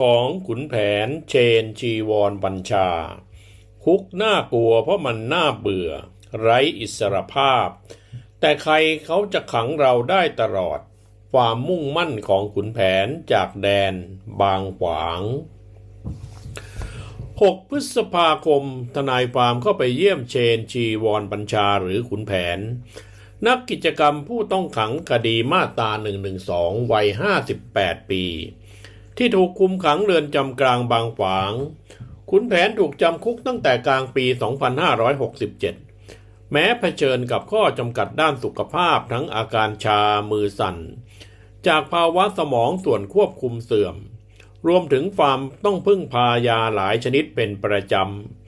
ของขุนแผนเชนชีวรบัญชา คุกน่ากลัวเพราะมันน่าเบื่อ ไร้อิสรภาพ แต่ใครเขาจะขังเราได้ตลอด ความมุ่งมั่นของขุนแผนจากแดนบางขวาง 6 พฤษภาคม ทนายความเข้าไปเยี่ยมเชนชีวรบัญชาหรือขุนแผน นักกิจกรรมผู้ต้องขังคดีมาตรา112 วัย 58 ปี ที่ถูกคุมขังเรือนจำกลางบางขวาง ขุนแผนถูกจำคุกตั้งแต่กลางปี 2567 แม้เผชิญกับข้อจำกัดด้านสุขภาพทั้งอาการชามือสั่น จากภาวะสมองส่วนควบคุมเสื่อม รวมถึงความต้องพึ่งพายาหลายชนิดเป็นประจ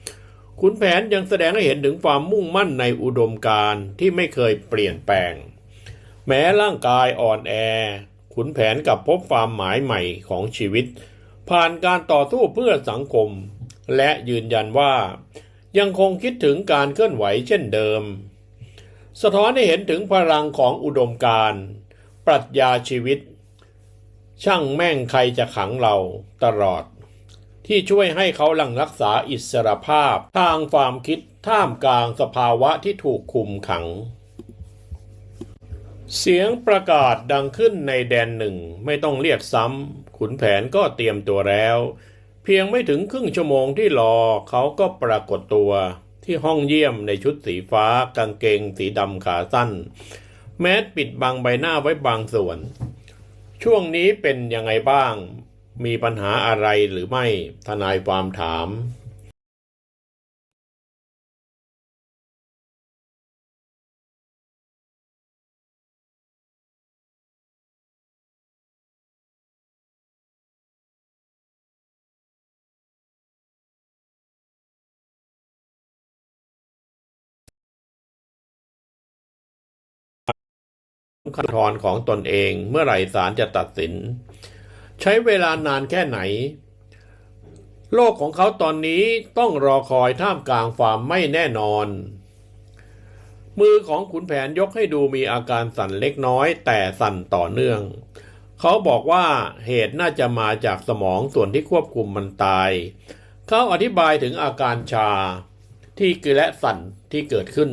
ำขุนแผนยังแสดงให้เห็นถึงความมุ่งมั่นในอุดมการณ์ที่ไม่เคยเปลี่ยนแปลง แม้ร่างกายอ่อนแอ ขุนแผนกับพบความหมายใหม่ของชีวิต ผ่านการต่อสู้เพื่อสังคม และยืนยันว่า ยังคงคิดถึงการเคลื่อนไหวเช่นเดิม สะท้อนให้เห็นถึงพลังของอุดมการปรัชญาชีวิต ช่างแม่งใครจะขังเราตลอด ที่ช่วยให้เขาหลังรักษาอิสรภาพทางความคิดท่ามกลางสภาวะที่ถูกคุมขัง เสียงประกาศดังขึ้นในแดนหนึ่งไม่ต้องเรียกซ้ำขุนแผนก็เตรียมตัวแล้ว เพียงไม่ถึงครึ่งชั่วโมงที่รอเขาก็ปรากฏตัวที่ห้องเยี่ยมในชุดสีฟ้ากางเกงสีดำขาสั้น แมสปิดบังใบหน้าไว้บางส่วน ช่วงนี้เป็นยังไงบ้าง มีปัญหาอะไรหรือไม่ทนายความถาม ขั้นตอนของตนเองเมื่อไหร่ศาลจะตัดสิน ใช้เวลานานแค่ไหน โลกของเขาตอนนี้ต้องรอคอยท่ามกลางความไม่แน่นอน มือของขุนแผนยกให้ดูมีอาการสั่นเล็กน้อย แต่สั่นต่อเนื่อง เขาบอกว่าเหตุน่าจะมาจากสมองส่วนที่ควบคุมมันตาย เขาอธิบายถึงอาการชาที่กและสั่นที่เกิดขึ้น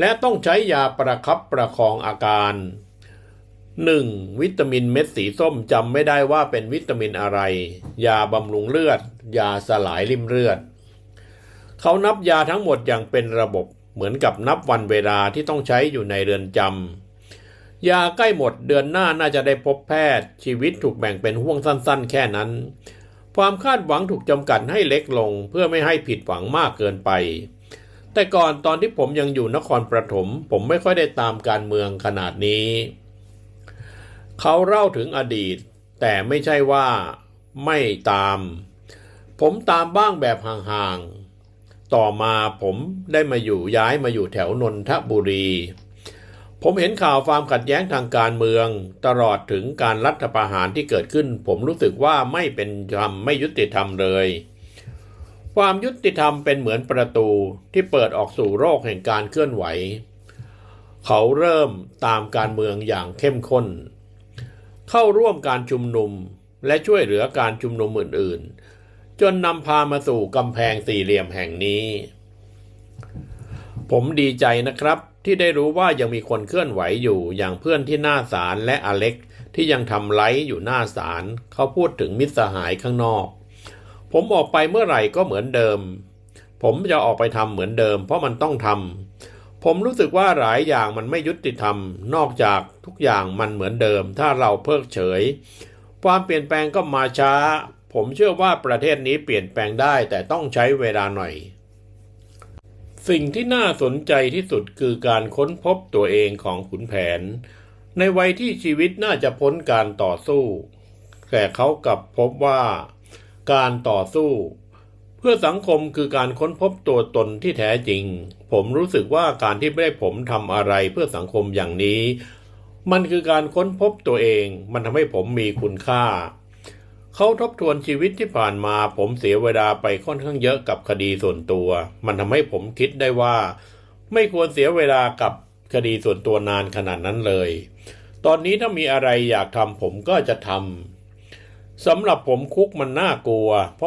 และต้องใช้ยาประคับประคองอาการ 1. วิตามินเม็ดสีส้มจำไม่ได้ว่าเป็นวิตามินอะไร ยาบำรุงเลือด ยาสลายริ่มเลือด เขานับยาทั้งหมดอย่างเป็นระบบเหมือนกับนับวันเวลาที่ต้องใช้อยู่ในเรือนจำยาใกล้หมดเดือนหน้าน่าจะได้พบแพทย์ ชีวิตถูกแบ่งเป็นห่วงสั้น ๆ แค่นั้น ความคาดหวังถูกจำกัดให้เล็กลงเพื่อไม่ให้ผิดหวังมากเกินไป แต่ก่อนตอนที่ผมยังอยู่นครปฐมผมไม่ค่อยได้ตามการเมืองขนาดนี้ เขาเล่าถึงอดีต แต่ไม่ใช่ว่าไม่ตาม ผมตามบ้างแบบห่างๆ ต่อมาผมได้มาอยู่ย้ายมาอยู่แถวนนทบุรี ผมเห็นข่าวความขัดแย้งทางการเมือง ตลอดถึงการรัฐประหารที่เกิดขึ้น ผมรู้สึกว่าไม่เป็นธรรมไม่ยุติธรรมเลย ความยุติธรรมเป็นเหมือนประตูที่เปิดออกสู่โลกแห่งการเคลื่อนไหว เขาเริ่มตามการเมืองอย่างเข้มข้น เข้าร่วมการชุมนุมและช่วยเหลือการชุมนุมอื่นๆ จนนำพามาสู่กำแพงสี่เหลี่ยมแห่งนี้ ผมดีใจนะครับที่ได้รู้ว่ายังมีคนเคลื่อนไหวอยู่อย่างเพื่อนที่หน้าศาลและอเล็กที่ยังทำไลฟ์อยู่หน้าศาลเขาพูดถึงมิตรสหายข้างนอก ผมออกไปเมื่อไหร่ก็เหมือนเดิม ผมจะออกไปทำเหมือนเดิม เพราะมันต้องทำผมรู้สึกว่าหลายอย่างมันไม่ยุติธรรม นอกจากทุกอย่างมันเหมือนเดิม ถ้าเราเพิกเฉย ความเปลี่ยนแปลงก็มาช้า ผมเชื่อว่าประเทศนี้เปลี่ยนแปลงได้แต่ต้องใช้เวลาหน่อย สิ่งที่น่าสนใจที่สุดคือการค้นพบตัวเองของขุนแผน ในวัยที่ชีวิตน่าจะพ้นการต่อสู้ แต่เขากลับพบว่า การต่อสู้ เพื่อสังคมคือการค้นพบตัวตนที่แท้จริง ผมรู้สึกว่าการที่ไม่ได้ผมทำอะไรเพื่อสังคมอย่างนี้ มันคือการค้นพบตัวเอง มันทำให้ผมมีคุณค่า เขาทบทวนชีวิตที่ผ่านมา ผมเสียเวลาไปค่อนข้างเยอะกับคดีส่วนตัว มันทำให้ผมคิดได้ว่า ไม่ควรเสียเวลากับคดีส่วนตัวนานขนาดนั้นเลย ตอนนี้ถ้ามีอะไรอยากทำผมก็จะทำ สำหรับผมคุกมันน่ากลัวเพราะ